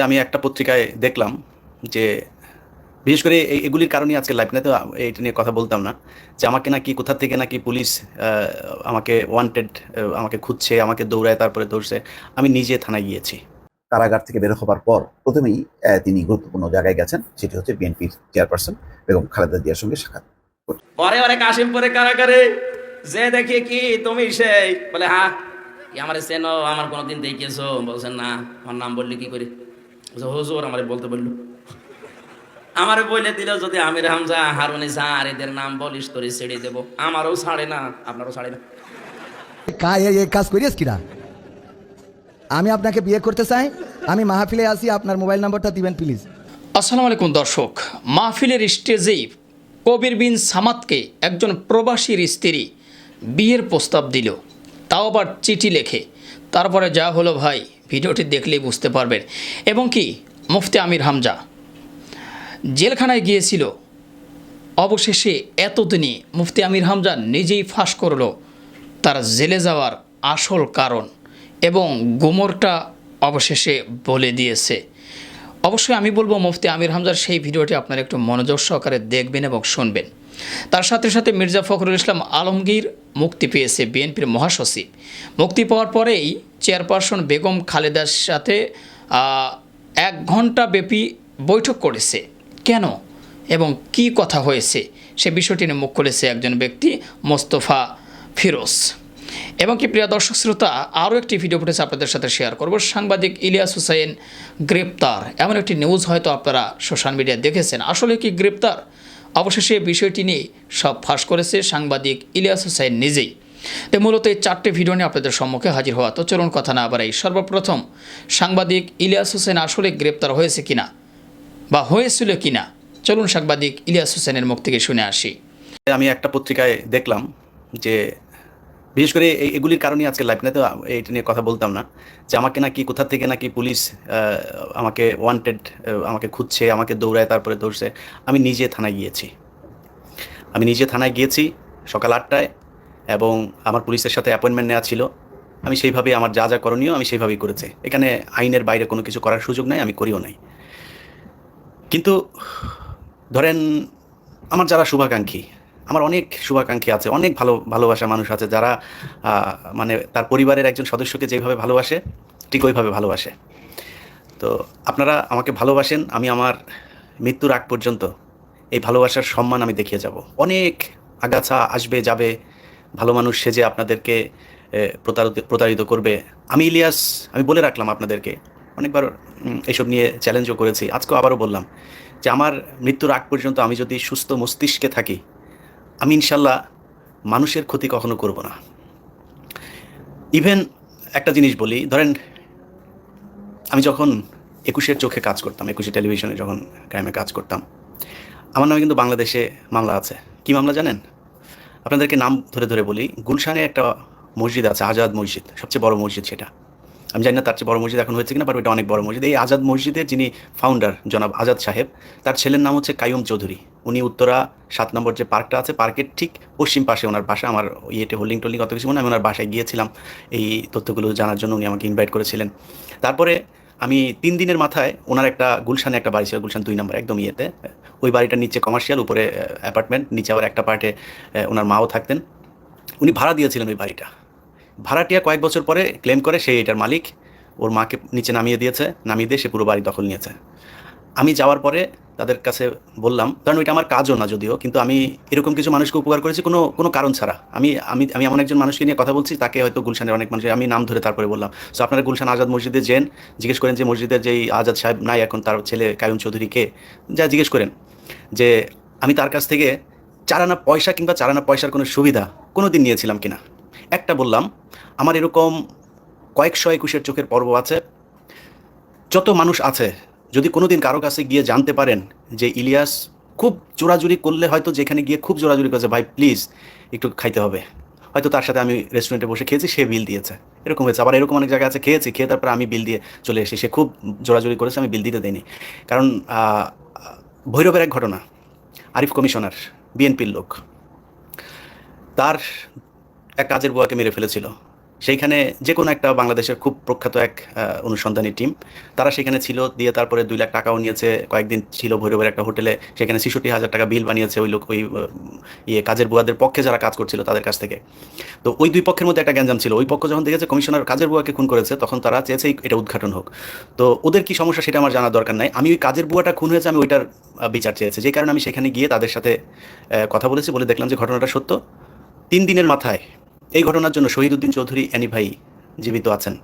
আমি একটা পত্রিকায় দেখলাম যে বিশেষ করে এই- এগুলির কারণে আজকে লাইভ না তো এইটা নিয়ে কথা বলতাম না যে আমাকে নাকি কোথা থেকে নাকি পুলিশ আহ, আমাকে ওয়ান্টেড আমাকে খুঁজছে আমাকে দৌড়ায় তারপরে ধরছে আমি নিজে থানায় গিয়েছি। কারাগার থেকে বের হবার পর প্রথমেই আহ, তিনি গুরুত্বপূর্ণ জায়গায় গেছেন সেটি হচ্ছে বিএনপির চেয়ারপারসন বেগম খালেদা জিয়ার সঙ্গে সাক্ষাৎ। পরে অনেক আসেন পরে কারাগারে যে দেখি কি তুমি সেই বলে হ্যাঁ আমার চেনো? আমার কোনোদিন দেখিয়েছো? বলছেন না আমার নাম বললি কি করে? হুজুর আমারে বলতে বলল। আমারে বলে দিল যদি আমির হামজা হারুনি স্যার এদের নাম বলিস তোরে ছেড়ে দেবো। আমারও ছাড়ে না আপনারও ছাড়ে না। কাজ করিস কিরা? আমি আপনাকে বিয়ে করতে চাই আমি মাহফিলে আসি আপনার মোবাইল নাম্বারটা দিবেন প্লিজ। আসসালামু আলাইকুম দর্শক। মাহফিলের স্টেজেই কবির বিন সামাদকে একজন প্রবাসীর স্ত্রী বিয়ের প্রস্তাব দিল। তাও আবার চিঠি লেখে। তারপরে যা হলো ভাই ভিডিওটি দেখলেই বুঝতে পারবেন। এবং কি, মুফতি আমির হামজা, জেলখানায় গিয়েছিল। অবশেষে এতদিনই মুফতি আমির হামজা নিজেই ফাঁস করল তার জেলে যাওয়ার আসল কারণ এবং গুমরটা অবশেষে বলে দিয়েছে। অবশ্যই আমি বলব, মুফতি আমির হামজার সেই ভিডিওটি আপনারা একটু মনোযোগ সহকারে দেখবেন এবং শুনবেন। তার সাথে সাথে মির্জা ফখরুল ইসলাম আলমগীর মুক্তি পেয়েছে বিএনপির মহাসচিব। মুক্তি পাওয়ার পরেই চেয়ারপারসন বেগম খালেদার সাথে এক ঘণ্টা ব্যাপী বৈঠক করেছে। কেন? এবং কি কথা হয়েছে? সে বিষয়টি নিয়ে মুখ খুলেছে একজন ব্যক্তি, মোস্তফা ফিরোজ। এবং কি প্রিয় দর্শক শ্রোতা, আরও একটি ভিডিও ফুটেজ আপনাদের সাথে শেয়ার করব। সাংবাদিক ইলিয়াস হুসাইন গ্রেপ্তার। এমন একটি নিউজ হয়তো আপনারা সোশ্যাল মিডিয়ায় দেখেছেন। আসলে কি গ্রেপ্তার? অবশেষে বিষয়টি নিয়ে সব ফাঁস করেছে সাংবাদিক ইলিয়াস হুসাইন নিজেই। তো মূলত এই চারটে ভিডিও নিয়ে আপনাদের সম্মুখে হাজির হওয়া। তো চলুন কথা না বাড়াই। সর্বপ্রথম, সাংবাদিক ইলিয়াস হোসেন আসলে গ্রেপ্তার হয়েছে কিনা? বা হয়েছিল কিনা? চলুন সাংবাদিক ইলিয়াস হোসেনের মুখ থেকে শুনে আসি। আমি একটা পত্রিকায় দেখলাম যে, বিশেষ করে এই- এগুলির কারণে আজকে লাইভ না, তো এইটা নিয়ে কথা বলতাম না, যে আমাকে নাকি কোথা থেকে নাকি পুলিশ আমাকে ওয়ান্টেড আমাকে খুঁজছে, আমাকে দৌড়ায়, তারপরে ধরছে। আমি নিজে থানায় গিয়েছি। আমি নিজে থানায় গিয়েছি সকাল আটটায়। এবং আমার পুলিশের সাথে অ্যাপয়েন্টমেন্ট নেওয়া ছিল। আমি সেইভাবে আমার যা যা করণীয় আমি সেইভাবেই করেছি। এখানে আইনের বাইরে কোনো কিছু করার সুযোগ নাই, আমি করিও নাই। কিন্তু ধরেন আমার যারা শুভাকাঙ্ক্ষী, আমার অনেক শুভাকাঙ্ক্ষী আছে, অনেক ভালো, ভালোবাসা মানুষ আছে যারা মানে তার পরিবারের একজন সদস্যকে যেভাবে ভালোবাসে, ঠিক ওইভাবে ভালোবাসে। তো আপনারা আমাকে ভালোবাসেন, আমি আমার মৃত্যুর আগ পর্যন্ত এই ভালোবাসার সম্মান আমি দেখিয়ে যাব। অনেক আগাছা আসবে, যাবে ভালো মানুষ সেজে আপনাদেরকে প্রতারিত প্রতারিত করবে। আমি ইলিয়াস, আমি বলে রাখলাম আপনাদেরকে, অনেকবার এসব নিয়ে চ্যালেঞ্জও করেছি। আজকেও আবারও বললাম যে আমার মৃত্যুর আগ পর্যন্ত আমি যদি সুস্থ মস্তিষ্কে থাকি, আমি ইনশাল্লাহ মানুষের ক্ষতি কখনো করব না। ইভেন একটা জিনিস বলি, ধরেন আমি যখন একুশের চোখে কাজ করতাম, একুশে টেলিভিশনে যখন ক্রাইমে কাজ করতাম, আমার নামে কিন্তু বাংলাদেশে মামলা আছে। কি মামলা জানেন? আপনাদেরকে নাম ধরে ধরে বলি, গুলশানে একটা মসজিদ আছে, আজাদ মসজিদ, সবচেয়ে বড় মসজিদ সেটা। আমি জানি না তার চেয়ে বড় মসজিদ এখন হয়েছে কিনা বাট এটা অনেক বড় মসজিদ। এই আজাদ মসজিদের যিনি ফাউন্ডার জনাব আজাদ সাহেব, তার ছেলের নাম হচ্ছে কায়ুম চৌধুরী। উনি উত্তরা সাত নম্বর যে পার্কটা আছে, পার্কের ঠিক পশ্চিম পাশে ওনার বাসা। আমার ইয়েতে হোল্ডিং টোল্ডিং অত কিছু মনে আমি ওনার বাসায় গিয়েছিলাম। এই তথ্যগুলো জানার জন্য উনি আমাকে ইনভাইট করেছিলেন। তারপরে আমি তিন দিনের মাথায় ওনার একটা গুলশানে একটা বাড়ি ছিল, গুলশান দুই নম্বর, একদম ইয়েতে। ওই বাড়িটার নিচে কমার্শিয়াল উপরে অ্যাপার্টমেন্ট নিচে আবার একটা পার্টে ওনার মাও থাকতেন। উনি ভাড়া দিয়েছিলেন ওই বাড়িটা। ভাড়াটিয়া কয়েক বছর পরে ক্লেম করে সেই এটার মালিক। ওর মাকে নিচে নামিয়ে দিয়েছে, নামিয়ে দিয়ে সে পুরো বাড়ি দখল নিয়েছে। আমি যাওয়ার পরে তাদের কাছে বললাম, কারণ ওইটা আমার কাজও না যদিও, কিন্তু আমি এরকম কিছু মানুষকে উপকার করেছি, কোনো কোনো কারণ ছাড়া। আমি আমি আমি এমন একজন মানুষকে নিয়ে কথা বলছি, তাকে হয়তো গুলশানের অনেক মানুষ আমি নাম ধরে তারপরে বললাম। সো আপনারা গুলশান আজাদ মসজিদে যেন, জিজ্ঞেস করেন যে মসজিদের যেই আজাদ সাহেব নাই এখন, তার ছেলে কায়ুম চৌধুরীকে যা জিজ্ঞেস করেন যে, আমি তার কাছ থেকে চারানা পয়সা কিংবা চারানা পয়সার কোনো সুবিধা কোনো দিন নিয়েছিলাম কিনা? একটা বললাম, আমার এরকম কয়েকশো একুশের চোখের পর্ব আছে, যত মানুষ আছে যদি কোনোদিন কারও কাছে গিয়ে জানতে পারেন যে ইলিয়াস খুব জোরাজুরি করলে হয়তো যেখানে গিয়ে খুব জোরাজুরি করেছে, ভাই প্লিজ একটু খাইতে হবে। হয়তো তার সাথে আমি রেস্টুরেন্টে বসে খেয়েছি, সে বিল দিয়েছে। এরকম হয়েছে। আবার এরকম অনেক জায়গায় আছে, খেয়েছি, খেয়ে তারপরে আমি বিল দিয়ে চলে এসে সে খুব জোরাজুরি করেছে, আমি বিল দিতে দেইনি। কারণ ভৈরবের এক ঘটনা। আরিফ কমিশনার, বিএনপির লোক। তার এক কাজের বুয়াকে মেরে ফেলেছিল। সেইখানে যে কোনো একটা বাংলাদেশের খুব প্রখ্যাত এক অনুসন্ধানী টিম। তারা সেখানে ছিল, দিয়ে তারপরে দুই লাখ টাকাও নিয়েছে। কয়েকদিন ছিল ভৈরবের একটা হোটেলে। সেখানে ছেষট্টি হাজার টাকা বিল বানিয়েছে ওই লোক, ওই ইয়ে কাজের বুয়াদের পক্ষে যারা কাজ করছিল তাদের কাছ থেকে। তো ওই দুই পক্ষের মধ্যে একটা গ্যাঞ্জাম ছিল। ওই পক্ষ যখন দেখেছে কমিশনার কাজের বুয়াকে খুন করেছে, তখন তারা চেয়েছে এটা উদ্ঘাটন হোক। তো ওদের কি সমস্যা সেটা আমার জানার দরকার নাই। আমি ওই কাজের বুয়াটা খুন হয়েছে, আমি ওইটার বিচার চেয়েছি। যে কারণে আমি সেখানে গিয়ে তাদের সাথে কথা বলেছি, বলে দেখলাম যে ঘটনাটা সত্য। তিন দিনের মাথায় এই ঘটনার জন্য শহীদ উদ্দিন চৌধুরী অ্যানি ভাই জীবিত আছেন।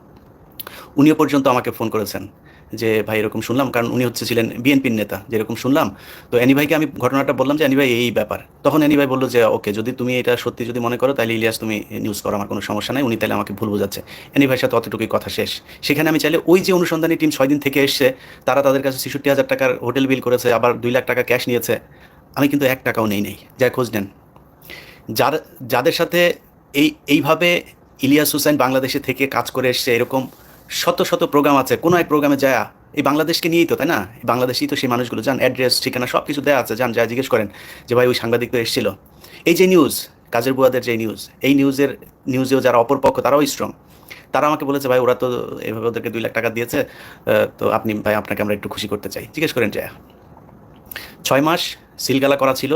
উনিও পর্যন্ত আমাকে ফোন করেছেন যে, ভাই, এরকম শুনলাম। কারণ উনি হচ্ছে ছিলেন বিএনপির নেতা, যেরকম শুনলাম। তো অ্যানি ভাইকে আমি ঘটনাটা বললাম যে, অ্যানি ভাই, এই ব্যাপার। তখন অ্যানি ভাই বলল যে, ওকে, যদি তুমি এটা সত্যি যদি মনে করো তাহলে ইলিয়াস, তুমি নিউজ করো, আমার কোনো সমস্যা নাই। উনি তাহলে আমাকে ভুল বোঝাচ্ছে। অ্যানি ভাইয়ের সাথে অতটুকুই কথা শেষ। সেখানে আমি চাইলে ওই যে অনুসন্ধানী টিম ছয় দিন থেকে এসছে, তারা তাদের কাছে ছেষট্টি হাজার টাকার হোটেল বিল করেছে, আবার দুই লাখ টাকা ক্যাশ নিয়েছে। আমি কিন্তু এক টাকাও নেই নেই। যা খোঁজ নেন। যার, যাদের সাথে এই, এইভাবে ইলিয়াস হুসাইন বাংলাদেশে থেকে কাজ করে এসছে, এরকম শত শত প্রোগ্রাম আছে। কোনো এক প্রোগ্রামে যায়, এই বাংলাদেশকে নিয়েই তো, তাই না? বাংলাদেশেই তো সেই মানুষগুলো, যান অ্যাড্রেস, ঠিকানা সব কিছু দেওয়া আছে, যান যা জিজ্ঞেস করেন যে, ভাই, ওই সাংবাদিক তো এসেছিল। এই যে নিউজ কাজের বুয়াদের যে নিউজ এই নিউজের নিউজেও যারা অপরপক্ষ তারাও স্ট্রং তারা আমাকে বলেছে, ভাই, ওরা তো এভাবে ওদেরকে দুই লাখ টাকা দিয়েছে তো আপনি, ভাই, আপনাকে আমরা একটু খুশি করতে চাই। জিজ্ঞেস করেন, জয়া, ছয় মাস সিলগালা করা ছিল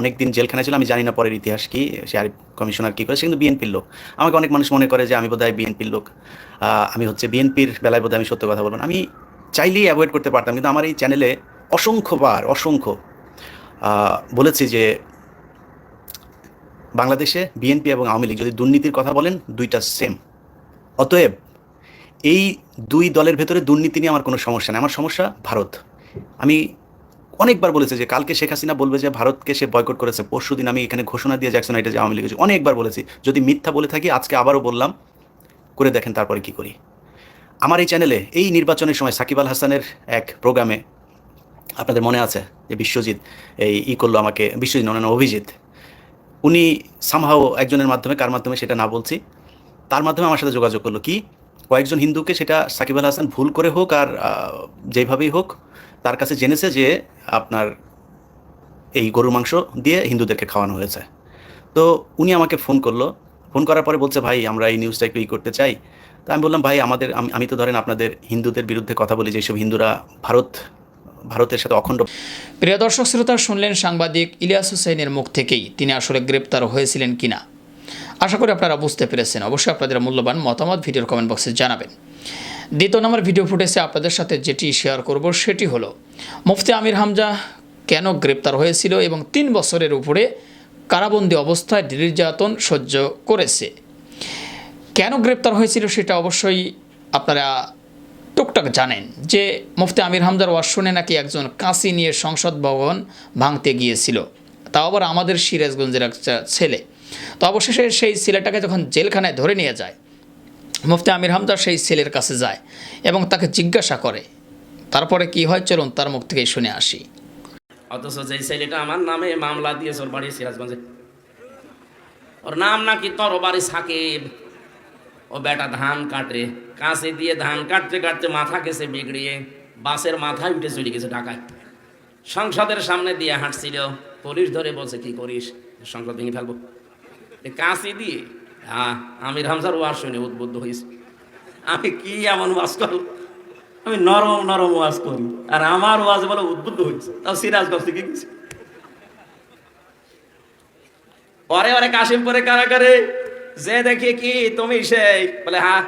অনেক দিন জেলখানায় ছিল, আমি জানি না পরের ইতিহাস কি, সে আরিফ কমিশনার কী করে, সে কিন্তু বিএনপির লোক। আমাকে অনেক মানুষ মনে করে যে আমি বোধহয় বিএনপির লোক। আমি হচ্ছে বিএনপির বেলায় বোধহয় আমি সত্য কথা বলব আমি চাইলেই অ্যাভয়েড করতে পারতাম, কিন্তু আমার এই চ্যানেলে অসংখ্যবার, অসংখ্য বলেছি যে বাংলাদেশে বিএনপি এবং আওয়ামী লীগ যদি দুর্নীতির কথা বলেন, দুইটা সেম অতএব এই দুই দলের ভেতরে দুর্নীতি নিয়ে আমার কোনো সমস্যা নেই। আমার সমস্যা ভারত। আমি অনেকবার বলেছে যে কালকে শেখ হাসিনা বলবে যে ভারতকে সে বয়কট করেছে। পরশু দিন আমি এখানে ঘোষণা দিয়ে যাচ্ছি না এটা যে আওয়ামী লীগ অনেকবার বলেছি। যদি মিথ্যা বলে থাকি আজকে আবারও বললাম করে দেখেন তারপরে কি করি। আমার এই চ্যানেলে এই নির্বাচনের সময় সাকিব আল হাসানের এক প্রোগ্রামে আপনাদের মনে আছে? যে বিশ্বজিৎ এই ই করল আমাকে বিশ্বজিৎ নয় না, অভিজিৎ। উনি সামহাও একজনের মাধ্যমে কার মাধ্যমে সেটা না বলছি তার মাধ্যমে আমার সাথে যোগাযোগ করল। কি? কয়েকজন হিন্দুকে সেটা সাকিব আল হাসান ভুল করে হোক আর যেভাবেই হোক তার কাছে জেনেছে যে আপনার এই গরুর মাংস দিয়ে হিন্দুদেরকে খাওয়ানো হয়েছে। তো উনি আমাকে ফোন করল। ফোন করার পরে বলছে, ভাই, আমরা এই নিউজটা একটু ই করতে চাই। তা আমি বললাম, ভাই, আমাদের, আমি- তো ধরেন আপনাদের হিন্দুদের বিরুদ্ধে কথা বলি যেসব হিন্দুরা ভারত, ভারতের সাথে অখণ্ড প্রিয় দর্শক, শ্রোতা, শুনলেন সাংবাদিক ইলিয়াস হুসাইনের মুখ থেকেই, তিনি আসলে গ্রেপ্তার হয়েছিলেন কিনা? আশা করি আপনারা বুঝতে পেরেছেন। অবশ্যই আপনাদের মূল্যবান মতামত ভিডিওর কমেন্ট বক্সে জানাবেন। দ্বিতীয় নম্বর ভিডিও ফুটেজে আপনাদের সাথে যেটি শেয়ার করব সেটি হলো, মুফতি আমির হামজা কেন গ্রেপ্তার হয়েছিল এবং তিন বছরের উপরে কারাবন্দি অবস্থায় নির্যাতন সহ্য করেছে? কেন গ্রেপ্তার হয়েছিল সেটা অবশ্যই আপনারা টুকটাক জানেন যে মুফতি আমির হামজার ওয়াজ শুনে নাকি একজন কাঁচি নিয়ে সংসদ ভবন ভাঙতে গিয়েছিল। তাও আবার আমাদের সিরাজগঞ্জের একটা ছেলে। তো অবশেষে সেই ছেলেটাকে যখন জেলখানায় ধরে নিয়ে যায় মুফতি আমির হামজা সেই ছেলের কাছে যায় এবং তাকে জিজ্ঞাসা করে। তারপরে কি হয়? চলুন তার মুখ থেকে শুনে আসি। অথচ যেই ছেলেটা আমার নামে মামলা দিয়েছে, ওর বাড়ি সিরাজগঞ্জে। ওর নাম নাকি তোর বাড়ি সাকিব। ও বেটা ধান কাটে, কাঁচে দিয়ে ধান কাটতে কাটতে মাথা গেছে বিগড়িয়ে বাসের মাথায় উঠে চলে গেছে ঢাকায়। সংসদের সামনে দিয়ে হাঁটছিল, পুলিশ ধরে বলছে, কি করিস? সংসদ ভেঙে ফেলব। কাঁচি দিয়ে হ্যাঁ আমি রামসার ওয়াজ শুনে, উদ্বুদ্ধ হয়েছি আমি কি এমন ওয়াজ করব আমি নরম নরম ওয়াজ করি। আর আমার ওয়াজ বলে উদ্বুদ্ধ হয়েছে তাও সিরাজগঞ্জ থেকে গেছি। পরে ওরে কাশিমপুরে কারাগারে যে দেখি কি তুমি সেই। বলে হ্যাঁ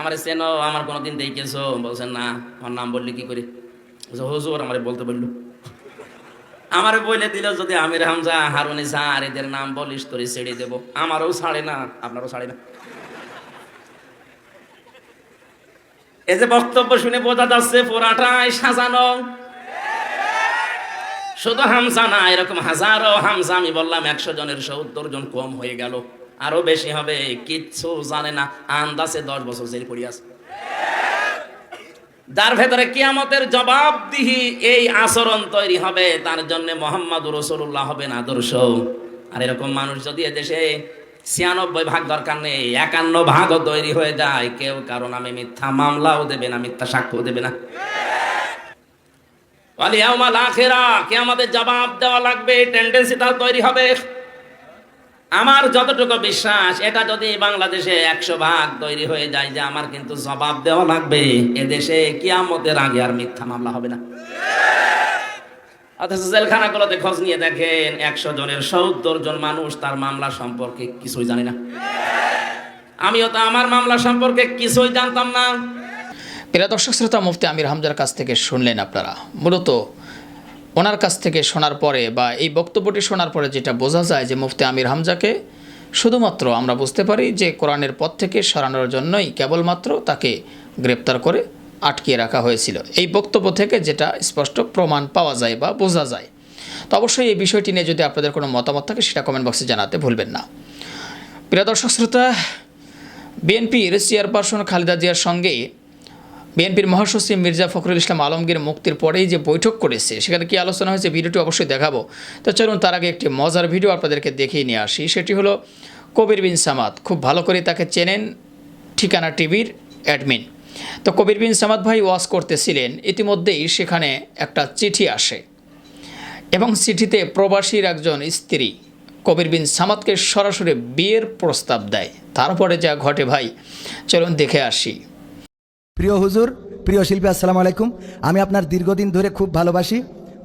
আমার চেনো? আমার কোনোদিন দেখেছ বলছেন না, আমার নাম বললি কি করে? হুজুর, আমারে বলতে বলল। আমারে বলে দিল যদি আমির হামজা, হারুনি স্যার এদের নাম বলিস, তোরে ছেড়ে দেবো। আমারও ছাড়ে না, আপনারও ছাড়ে না। এই যে বক্তব্য শুনে বোঝা যাচ্ছে পোড়াটাই সাজানো। শুধু হামজা না, এরকম হাজারো হামজা, আমি বললাম একশো জনের সত্তর জন কম হয়ে গেল। আরও বেশি হবে, কিচ্ছু জানে না, আন্দাজে দশ বছর জেল পড়ি আছে। যার ভেতরে কিয়ামতের জবাবদিহি এই আচরণ তৈরি হবে, তার জন্য মোহাম্মদ রসুল্লাহ হবে না, আদর্শ। আর এরকম মানুষ যদি এদেশে ছিয়ানব্বই ভাগ দরকার নেই, একান্ন ভাগও তৈরি হয়ে যায়, কেউ কারও নামে মিথ্যা মামলাও দেবে না, মিথ্যা সাক্ষ্য দেবে না। কে আমাদের জবাব দেওয়া লাগবে টেন্ডেন্সিটা তৈরি হবে। আমার যতটুকু বিশ্বাস, এটা যদি বাংলাদেশে একশো ভাগ তৈরি হয়ে যায় যে আমার কিন্তু জবাব দেওয়া লাগবে, এদেশে কিয়ামতের আগে আর মিথ্যা মামলা হবে না। অথচ জেলখানাগুলোতে খোঁজ নিয়ে দেখেন, একশো জনের সত্তর জন মানুষ তার মামলা সম্পর্কে কিছুই জানে না। আমিও তো আমার মামলা সম্পর্কে কিছুই জানতাম না। প্রিয় দর্শক, শ্রোতা মুফতি আমির হামজার কাছ থেকে শুনলেন আপনারা। মূলত ওনার কাছ থেকে শোনার পরে বা এই বক্তব্যটি শোনার পরে যেটা বোঝা যায় যে মুফতি আমির হামজাকে শুধুমাত্র আমরা বুঝতে পারি যে কোরআনের পথ থেকে সরানোর জন্যই কেবলমাত্র তাকে গ্রেপ্তার করে আটকিয়ে রাখা হয়েছিল। এই বক্তব্য থেকে যেটা স্পষ্ট প্রমাণ পাওয়া যায় বা বোঝা যায়। তো অবশ্যই এই বিষয়টি নিয়ে যদি আপনাদের কোনো মতামত থাকে সেটা কমেন্ট বক্সে জানাতে ভুলবেন না। প্রিয় দর্শক, শ্রোতা বিএনপির চেয়ারপারসন খালেদা জিয়ার সঙ্গে বিএনপির মহাসচিব মির্জা ফখরুল ইসলাম আলমগীর মুক্তির পরেই যে বৈঠক করেছে, সেখানে কি আলোচনা হয়েছে ভিডিওটি অবশ্যই দেখাবো। তো চলুন, তার আগে একটি মজার ভিডিও আপনাদেরকে দেখিয়ে নিয়ে আসি। সেটি হলো কবির বিন সামাদ। খুব ভালো করে তাকে চেনেন ঠিকানা টিভির অ্যাডমিন। তো কবির বিন সামাদ ভাই ওয়াজ করতেছিলেন, ইতিমধ্যেই সেখানে একটা চিঠি আসে এবং চিঠিতে প্রবাসীর একজন স্ত্রী কবির বিন সামাদকে সরাসরি বিয়ের প্রস্তাব দেয়। তারপরে যা ঘটে ভাই, চলুন দেখে আসি। প্রিয় হুজুর, প্রিয় শিল্পী, আসসালামু আলাইকুম। আমি আপনার দীর্ঘদিন ধরে খুব ভালোবাসি,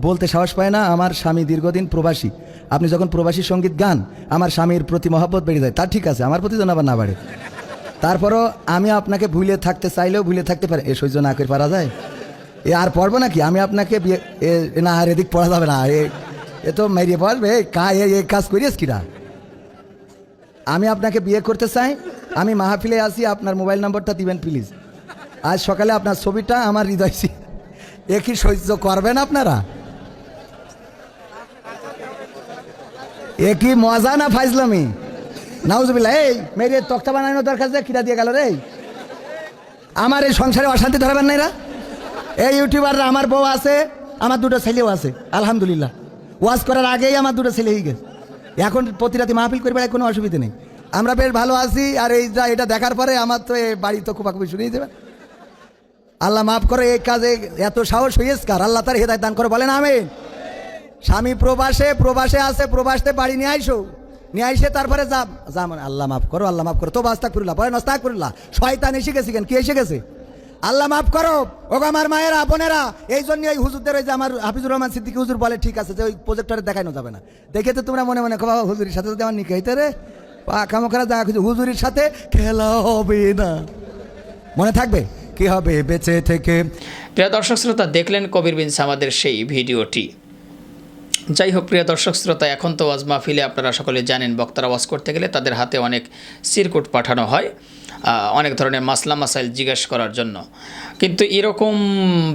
বলতে সাহস পায় না, আমার স্বামী দীর্ঘদিন প্রবাসী। আপনি যখন প্রবাসী সংগীত গান, আমার স্বামীর প্রতি মহব্বত বেড়ে যায়। তা ঠিক আছে, আমার প্রতি যেন আবার না বাড়ে। তারপরও আমি আপনাকে ভুলে থাকতে চাইলেও ভুলে থাকতে পারে। এ সহ্য না করে পারা যায়। এ আর পড়ব নাকি? আমি আপনাকে না, আর এদিক পড়া যাবে না। এ তো মেরিয়ে পড়বে। কা, এ কাজ করিস কিরা? আমি আপনাকে বিয়ে করতে চাই। আমি মাহফিলে আসি আপনার মোবাইল নম্বরটা দিবেন, প্লিজ। আজ সকালে আপনার ছবিটা আমার হৃদয় এ সহ্য করবেন আপনারা? এ কি মজা না ফাইজলামি নাউজুবিল্লাহ, এই মেরে তক্তা বানানোর দরকার যে কিরা দিয়ে গেল রে। আমার এই সংসারে অশান্তি ধরাবেন না এই ইউটিউবাররা আমার বউ আছে, আমার দুটো ছেলেও আছে, আলহামদুলিল্লাহ। ওয়াজ করার আগেই আমার দুটো ছেলে হয়ে গেছে। এখন প্রতি রাতে মাহফিল করে বেড়ায় কোনো অসুবিধা নেই। আমরা বেশ ভালো আছি, আর এই যা এটা দেখার পরে আমার তো বাড়ি তো খুবাখুবি শুনিয়ে দেবে আল্লাহ মাফ করে, এই কাজে এত সাহস হয়েছে কার আল্লাহ তার হেদায় দান করে, বলেন আমি স্বামী প্রবাসে প্রবাসে আছে, প্রবাসতে বাড়ি নিয়ে আইসো। নিয়ে আইসে তারপরে যা যা মানে আল্লাহ মাফ করো, আল্লাহ মাফ করো। তো বাস্তাক করুল্লাহ বলেন অস্তাক করুল্লাহ শয়তান এসে গেছে কেন? কি এসে গেছে? আল্লাহ মাফ করো। ওগো আমার মায়েরা, বোনেরা, এই জন্য ওই হুজুরদের ওই যে আমার হাফিজুর রহমান সিদ্দিকী হুজুর বলে, ঠিক আছে, যে ওই প্রজেক্টরে দেখানো যাবে না। দেখে তো তোমরা মনে মনে বাবা, হুজুরির সাথে যদি আমার নিকাইতে রে পাখামোখারা খুঁজে, হুজুরির সাথে খেলা হবে না। মনে থাকবে? কি হবে? বেঁচে থেকে। প্রিয় দর্শক শ্রোতা দেখলেন কবির বিন সামাদের সেই ভিডিওটি। যাই হোক প্রিয় দর্শক, শ্রোতা, এখন তো ওয়াজ মাহফিলে আপনারা সকলে জানেন, বক্তারা ওয়াজ করতে গেলে তাদের হাতে অনেক সিরকুট পাঠানো হয় অনেক ধরনের মাসলা মাসাইল জিজ্ঞেস করার জন্য। কিন্তু এরকম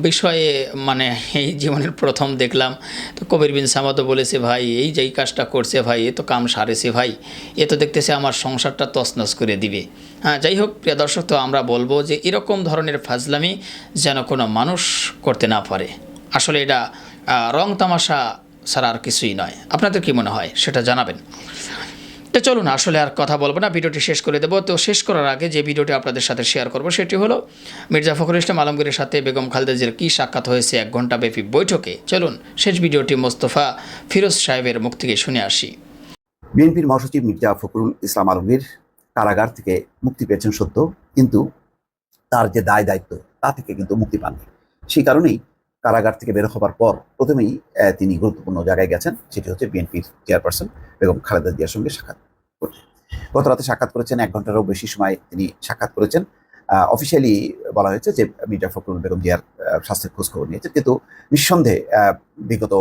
বিষয়ে মানে এই জীবনের প্রথম দেখলাম, তো কবির বিন সামাদও বলেছে, ভাই, এই যেই কাজটা করছে, ভাই, এ তো কাম সারেছে, ভাই, এ তো দেখতেছে আমার সংসারটা তছনছ করে দিবে। হ্যাঁ যাই হোক প্রিয় দর্শক, তো আমরা বলব যে এরকম ধরনের ফাজলামি যেন কোনো মানুষ করতে না পারে। আসলে এটা রং তামাশা ছাড়া আর কিছুই নয়। আপনাদের কি মনে হয়? সেটা জানাবেন। তো চলুন, আসলে আর কথা বলব না, ভিডিওটি শেষ করে দেবো। তো শেষ করার আগে যে ভিডিওটি আপনাদের সাথে শেয়ার করব, সেটি হলো মির্জা ফখরুল ইসলাম আলমগীরের সাথে বেগম খালেদা জিয়ার কী সাক্ষাৎ হয়েছে এক ঘন্টাব্যাপী বৈঠকে? চলুন, শেষ ভিডিওটি মোস্তফা ফিরোজ সাহেবের মুখ থেকে শুনে আসি। বিএনপির মহাসচিব মির্জা ফখরুল ইসলাম আলমগীর কারাগার থেকে মুক্তি পেয়েছেন সত্য, কিন্তু তার যে দায় দায়িত্ব, তা থেকে কিন্তু মুক্তি পাননি। সেই কারণেই কারাগার থেকে বের হবার পর প্রথমেই তিনি গুরুত্বপূর্ণ জায়গায় গেছেন, সেটি হচ্ছে বিএনপির চেয়ারপারসন বেগম খালেদা জিয়ার সঙ্গে সাক্ষাৎ করতে গত রাতে সাক্ষাৎ করেছেন, এক ঘন্টারও বেশি সময় তিনি সাক্ষাৎ করেছেন। অফিসিয়ালি বলা হয়েছে যে মির্জা ফখরুল বেগম জিয়ার স্বাস্থ্যের খোঁজখবর নিয়েছে, কিন্তু নিঃসন্দেহে বিগত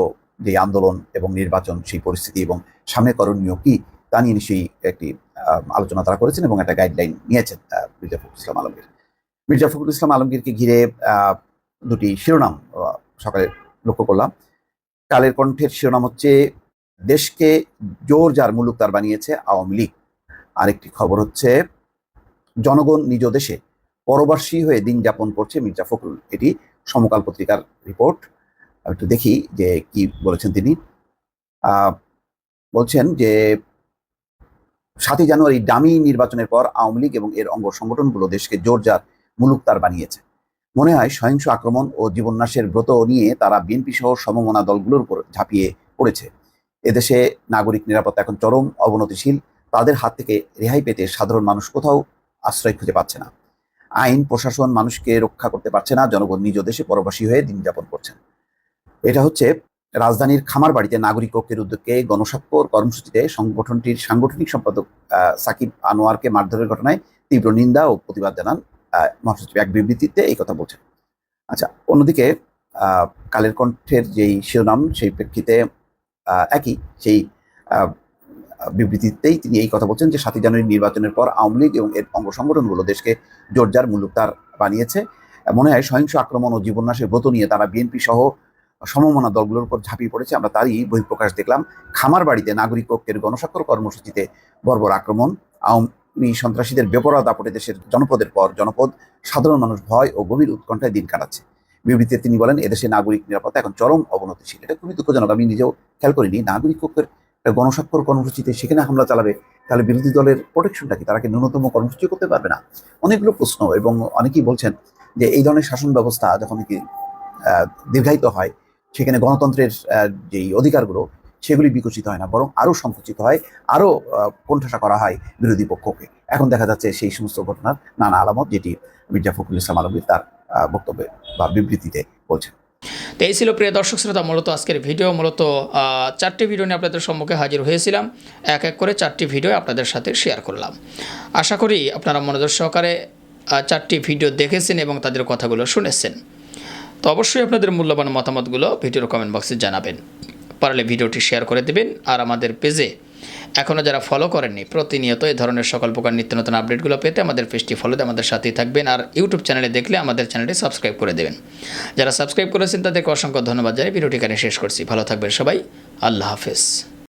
যে আন্দোলন এবং নির্বাচন, সেই পরিস্থিতি এবং সামনে করণীয় কি, তা নিয়ে নিশ্চয়ই একটি আলোচনা তারা করেছেন এবং একটা গাইডলাইন নিয়েছেন মির্জা ফখরুল ইসলাম আলমগীর। মির্জা ফখরুল ইসলাম আলমগীরকে ঘিরে দুটি শিরোনাম সকালে লক্ষ্য করলাম। কালের কণ্ঠের শিরোনাম হচ্ছে, দেশকে জোর যার মুলুক তার বানিয়েছে আওয়ামী লীগ। আরেকটি খবর হচ্ছে, জনগণ নিজ দেশে পরবাসী হয়ে দিন যাপন করছে মির্জা ফখরুল। এটি সমকাল পত্রিকার রিপোর্ট। একটু দেখি যে কি বলেছেন তিনি। বলছেন যে, সাতই জানুয়ারি ডামি নির্বাচনের পর আওয়ামী লীগ এবং এর অঙ্গ সংগঠনগুলো দেশকে জোরজার মুলুকতার বানিয়েছে। মনে হয় সহিংস আক্রমণ ও জীবননাশের ব্রত নিয়ে তারা বিএনপি সহ সমমনা দলগুলোর উপর ঝাঁপিয়ে পড়েছে। এদেশে নাগরিক নিরাপত্তা এখন চরম, অবনতিশীল। তাদের হাত থেকে রেহাই পেতে সাধারণ মানুষ কোথাও আশ্রয় খুঁজে পাচ্ছে না। আইন, প্রশাসন মানুষকে রক্ষা করতে পারছে না, জনগণ নিজ দেশে পরবাসী হয়ে দিন যাপন করছেন। এটা হচ্ছে রাজধানীর খামার বাড়িতে নাগরিক ঐক্যের উদ্যোগে গণস্বাক্ষর কর্মসূচিতে সংগঠনটির সাংগঠনিক সম্পাদক সাকিব আনোয়ারকে মারধরের ঘটনায় তীব্র নিন্দা ও প্রতিবাদ জানান মহাসচিব এক বিবৃতিতে এই কথা বলছেন। আচ্ছা অন্যদিকে কালের কণ্ঠের যেই শিরোনাম, সেই প্রেক্ষিতে একই সেই বিবৃতিতেই তিনি এই কথা বলছেন যে সাতই জানুয়ারি নির্বাচনের পর আওয়ামী লীগ এবং এর অঙ্গ সংগঠনগুলো দেশকে জোরজার মুলুকতার বানিয়েছে। মনে হয় সহিংস আক্রমণ ও জীবননাশের ব্রত নিয়ে তারা বিএনপি সহ সমমনা দলগুলোর উপর ঝাঁপিয়ে পড়েছে। আমরা তারই বহিঃপ্রকাশ দেখলাম খামার বাড়িতে নাগরিক ঐক্যের গণস্বাক্ষর কর্মসূচিতে বর্বর আক্রমণ, আওয়ামী সন্ত্রাসীদের বেপরোয়া দাপটে দেশের জনপদের পর জনপদ, সাধারণ মানুষ ভয় ও গভীর উৎকণ্ঠায় দিন কাটাচ্ছে। বিবৃতিতে তিনি বলেন, এদেশে নাগরিক নিরাপত্তা এখন চরম অবনতিশীল। এটা খুবই দুঃখজনক। আমি নিজেও খেয়াল করিনি। নাগরিক একটা গণস্বাক্ষর কর্মসূচিতে সেখানে হামলা চালাবে, তাহলে বিরোধী দলের প্রোটেকশনটা কি? তারা কি ন্যূনতম কর্মসূচি করতে পারবে না? অনেকগুলো প্রশ্ন এবং অনেকেই বলছেন যে এই ধরনের শাসন ব্যবস্থা যখন কি দীর্ঘায়িত হয়, সেখানে গণতন্ত্রের যেই অধিকারগুলো সেগুলি বিকশিত হয় না, বরং আরও সংকুচিত হয়, আরও কোণঠাসা করা হয় বিরোধী পক্ষকে। এখন দেখা যাচ্ছে সেই সমস্ত ঘটনার নানা আলামত যেটি মির্জা ফখরুল ইসলাম আলমগীর তার বক্তব্যে বা বিবৃতিতে বলছেন। তো এই ছিল প্রিয় দর্শক শ্রোতা, মূলত আজকের ভিডিও, মূলত চারটি ভিডিও নিয়ে আপনাদের সম্মুখে হাজির হয়েছিলাম। এক এক করে চারটি ভিডিও আপনাদের সাথে শেয়ার করলাম। আশা করি আপনারা মনোযোগ সহকারে চারটি ভিডিও দেখেছেন এবং তাদের কথাগুলো শুনেছেন। তো অবশ্যই আপনাদের মূল্যবান মতামতগুলো ভিডিওর কমেন্ট বক্সে জানাবেন। পারলে ভিডিওটি শেয়ার করে দেবেন আর আমাদের পেজে এখনও যারা ফলো করেননি, প্রতিনিয়ত এই ধরনের সকল প্রকার নিত্য নতুন আপডেটগুলো পেতে আমাদের পেজটি ফলো ফলোতে আমাদের সাথেই থাকবেন আর ইউটিউব চ্যানেলে দেখলে আমাদের চ্যানেলটি সাবস্ক্রাইব করে দেবেন। যারা সাবস্ক্রাইব করেছেন তাদেরকে অসংখ্য ধন্যবাদ জানিয়ে ভিডিওটি এখানে শেষ করছি। ভালো থাকবেন সবাই। আল্লাহ হাফেজ।